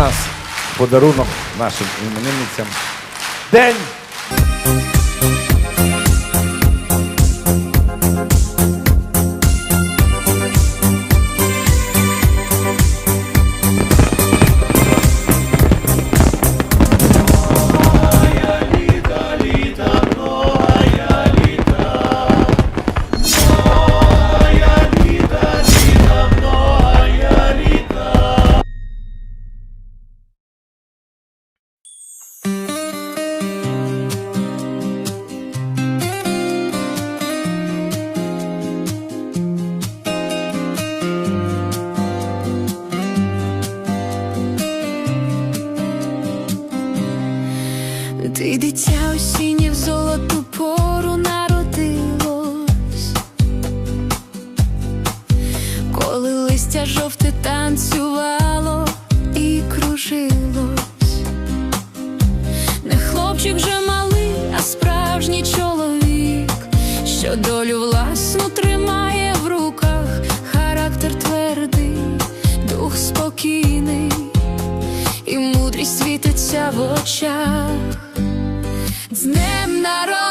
нас подарунок нашим іменинницям. День хлопчик вже малий, а справжній чоловік, що долю власну тримає в руках, характер твердий, дух спокійний. І мудрість світиться в очах. З днем народження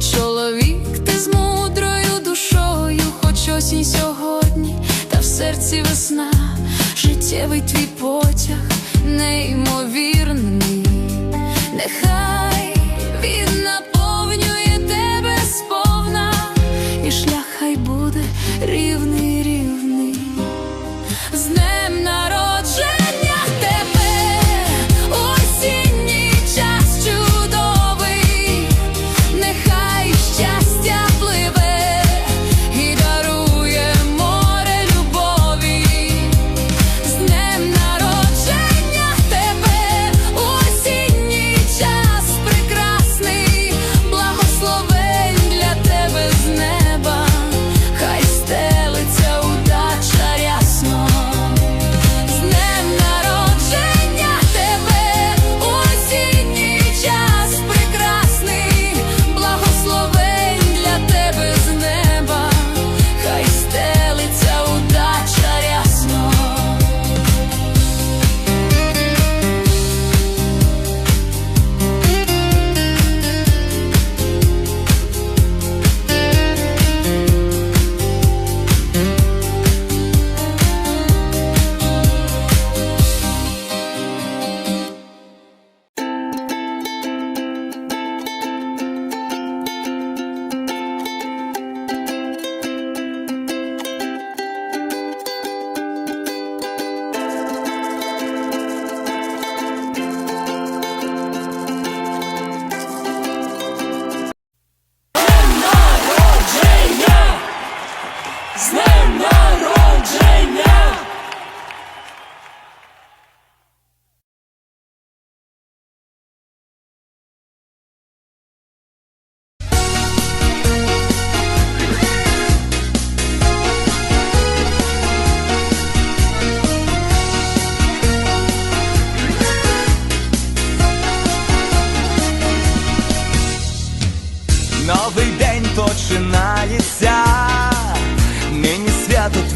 чоловік ти з мудрою душою, хоч осінь сьогодні, та в серці весна, життєвий твій потяг неймовірний, нехай З днем народження! Новий день починається,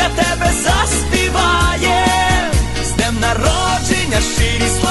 для тебе заспіває з днем народження щирі слова.